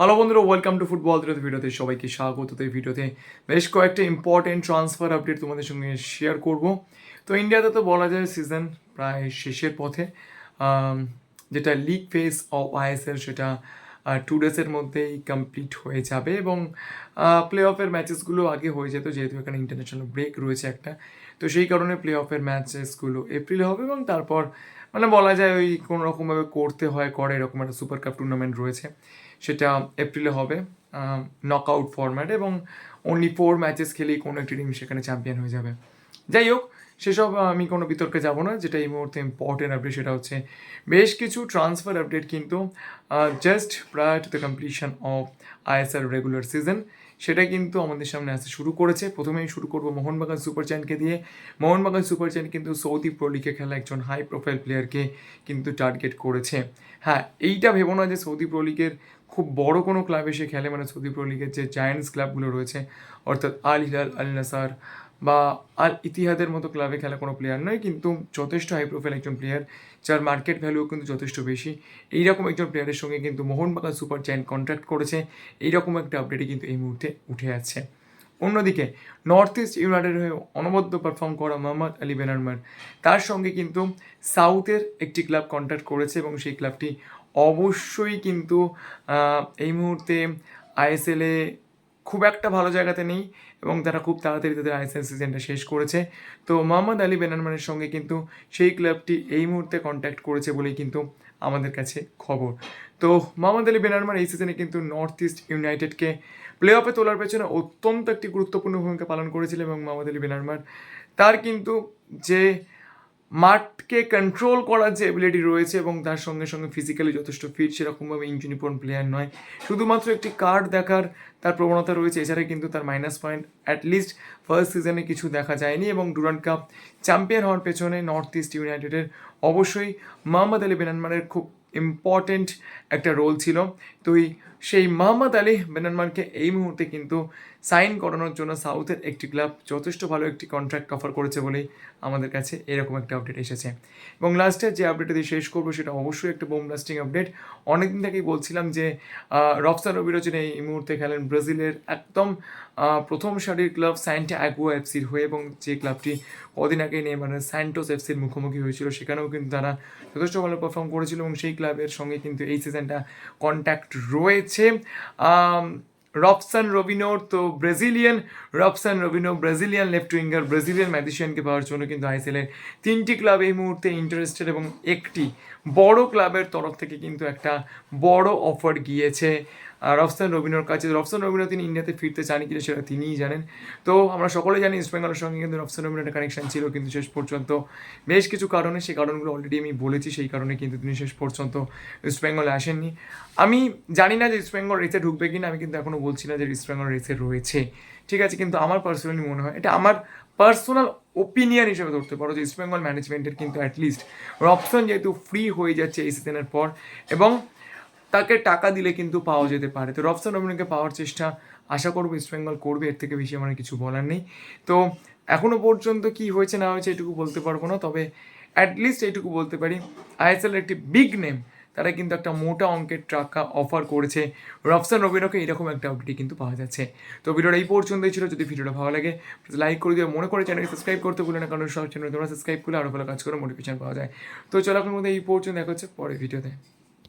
Hello বন্ধুরা welcome to football দিনের ভিডিওতে সবাইকে স্বাগত। এই ভিডিওতে বেশ কয়েকটা ইম্পর্টেন্ট ট্রান্সফার আপডেট তোমাদের সঙ্গে শেয়ার করব। তো ইন্ডিয়াতে তো বলা যায় সিজন প্রায় শেষের পথে। যেটা লিগ ফেস অফ আইএসএল সেটা টু ডেসের মধ্যেই কমপ্লিট হয়ে যাবে এবং প্লে অফের ম্যাচেসগুলো আগে হয়ে যেত, যেহেতু এখানে ইন্টারন্যাশনাল ব্রেক রয়েছে একটা। তো সেই কারণে প্লে অফের ম্যাচেসগুলো এপ্রিলে হবে এবং তারপর মানে বলা যায় ওই কোনো রকমভাবে করতে হয়, করে এরকম একটা সুপার কাপ টুর্নামেন্ট রয়েছে। সেটা এপ্রিলে হবে নক আউট ফরম্যাট এবং অনলি ফোর ম্যাচেস খেলেই কোনো একটি টিম সেখানে চ্যাম্পিয়ন হয়ে যাবে। যাই হোক, সেসব আমি কোনো বিতর্কে যাব না। যেটা এই মুহূর্তে ইম্পর্টেন্ট আপডেট সেটা হচ্ছে বেশ কিছু ট্রান্সফার আপডেট কিন্তু জাস্ট প্রায় to the completion of ISL regular season সেটা কিন্তু আমাদের সামনে আসতে শুরু করেছে। প্রথমেই শুরু করব মোহনবাগান সুপার চ্যানকে দিয়ে। মোহনবাগান সুপার চ্যান কিন্তু সৌদি প্রো লিগে খেলা একজন হাই প্রোফাইল প্লেয়ারকে কিন্তু টার্গেট করেছে। হ্যাঁ এইটা ভেবো না যে সৌদি প্রো লিগের খুব বড় কোনো ক্লাবে সে খেলে মানে সৌদি প্রো লিগের যে জায়ান্টস ক্লাবগুলো রয়েছে, অর্থাৎ আল হিলাল আল নাসার বা আল ইতিহাদের মতো ক্লাবে খেলা কোনো প্লেয়ার নয়, কিন্তু যথেষ্ট হাই প্রোফাইল একজন প্লেয়ার যার মার্কেট ভ্যালু কিন্তু যথেষ্ট বেশি। এইরকম একজন প্লেয়ারের সঙ্গে কিন্তু মোহনবাগান সুপার জায়ান্ট কন্ট্রাক্ট করেছে। এইরকম একটা আপডেটই কিন্তু এই মুহূর্তে উঠে যাচ্ছে অন্যদিকে নর্থ ইস্ট ইউনাইটেড হয়ে অনবদ্য পারফর্ম করা মোহাম্মদ আলী বেনারমার। তার সঙ্গে কিন্তু সাউথের একটি ক্লাব কন্ট্যাক্ট করেছে এবং সেই ক্লাবটি অবশ্যই কিন্তু এই মুহূর্তে আইএসএলে খুব একটা ভালো জায়গাতে নেই এবং তারা খুব তাড়াতাড়ি তাদের আইএসএল সিজনটা শেষ করেছে। তো মোহাম্মদ আলী বেনারমানের সঙ্গে কিন্তু সেই ক্লাবটি এই মুহূর্তে কন্ট্যাক্ট করেছে বলেই কিন্তু আমাদের কাছে খবর। তো মোহাম্মদ আলী বেনারমান এই সিজনে কিন্তু নর্থ ইস্ট ইউনাইটেডকে প্লে অফে তোলার পেছনে অত্যন্ত একটি গুরুত্বপূর্ণ ভূমিকা পালন করেছিল এবং মোহাম্মদ আলী বেনারমান তার কিন্তু যে মাঠকে কন্ট্রোল করার যে এবিলিটি রয়েছে এবং তার সঙ্গে সঙ্গে ফিজিক্যালি যথেষ্ট ফিট সেরকমভাবে ইঞ্জুনিপন প্লেয়ার নয়। শুধুমাত্র একটি কার্ড দেখার তার প্রবণতা রয়েছে এছাড়া কিন্তু তার মাইনাস পয়েন্ট অ্যাটলিস্ট ফার্স্ট সিজনে কিছু দেখা যায়নি এবং ডুরান্ড কাপ চ্যাম্পিয়ন হওয়ার পেছনে নর্থ ইস্ট ইউনাইটেডের অবশ্যই মোহাম্মদ আলী বেনানমারের খুব ইম্পর্টেন্ট একটা রোল ছিল। তো এই সেই মোহাম্মদ আলী বেনানমারকে এই মুহূর্তে কিন্তু সাইন করানোর জন্য সাউথের একটি ক্লাব যথেষ্ট ভালো একটি কন্ট্রাক্ট অফার করেছে বলেই আমাদের কাছে এরকম একটা আপডেট এসেছে। এবং লাস্টে যে আপডেটটা দিয়ে শেষ করব সেটা অবশ্যই একটা বোম ব্লাস্টিং আপডেট অনেকদিন থেকেই বলছিলাম যে রফসান রবিরচন এই মুহূর্তে খেলেন ব্রাজিলের একদম প্রথম সারির ক্লাব সাইন্টা অ্যাগুয়া এফসির হয়ে এবং যে ক্লাবটি কদিন আগে নিয়ে মানে স্যান্টোস এফসির মুখোমুখি হয়েছিল, সেখানেও কিন্তু তারা যথেষ্ট ভালো পারফর্ম করেছিল এবং সেই ক্লাবের সঙ্গে কিন্তু এই সিজনটা কন্ট্যাক্ট রয়েছে। আম, রবসান রবিনোর তো Brazilian. Robson Robinho Brazilian left winger Brazilian ম্যাজিশিয়ানকে পাওয়ার জন্য কিন্তু আইসিএলের তিনটি ক্লাব এই মুহূর্তে ইন্টারেস্টেড এবং একটি বড় ক্লাবের তরফ থেকে কিন্তু একটা বড় অফার গিয়েছে। রফসান রবিনোর কাছে, রফসান রবিনো তিনি ইন্ডিয়াতে ফিরতে চান কিনা সেটা তিনিই জানেন। তো আমরা সকলে জানি ইস্ট বেঙ্গলের সঙ্গে কিন্তু রফসান রবিনোর একটা কানেকশন ছিল কিন্তু শেষ পর্যন্ত বেশ কিছু কারণে সেই কারণগুলো অলরেডি আমি বলেছি, সেই কারণে কিন্তু তিনি শেষ পর্যন্ত ইস্ট বেঙ্গলে আসেননি। আমি জানি না যে ইস্ট বেঙ্গল রেসে ঢুকবে কিনা, আমি কিন্তু এখনও বলছি না যে ইস্ট বেঙ্গল রেসে রয়েছে। ঠিক আছে, কিন্তু আমার পার্সোনালি মনে হয়, এটা আমার পার্সোনাল ওপিনিয়ন হিসেবে ধরতে পারো যে ইস্ট বেঙ্গল ম্যানেজমেন্টের কিন্তু অ্যাটলিস্ট রপশন যেহেতু ফ্রি হয়ে যাচ্ছে এই সিজনের পর এবং তাকে টাকা দিলে কিন্তু পাওয়া যেতে পারে। তো রফসান রবিনকে পাওয়ার চেষ্টা আশা করব ইস্টবেঙ্গল করবে, এর থেকে বেশি আমার কিছু বলার নেই। তো এখনও পর্যন্ত কি হয়েছে না হয়েছে এটুকু বলতে পারব না, তবে অ্যাটলিস্ট এইটুকু বলতে পারি আইএসএল একটি বিগ নেম তারা কিন্তু একটা মোটা অঙ্কের টাকা অফার করেছে। রফসান, রবিনকে এরকম একটা আপডেট কিন্তু পাওয়া যাচ্ছে। তো ভিডিওটা এই পর্যন্তই ছিল। যদি ভিডিওটা ভালো লাগে লাইক করে দিয়ে মনে করে চ্যানেলকে সাবস্ক্রাইব করতে বলে না, কারণ সব চ্যানেল তোমরা সাবস্ক্রাইব করলে আরও ভালো কাজ করে মোটিভেশন পাওয়া যায়। তো চলো এখন মধ্যে এই পর্যন্ত দেখা হচ্ছে। পরের ভিডিওতে।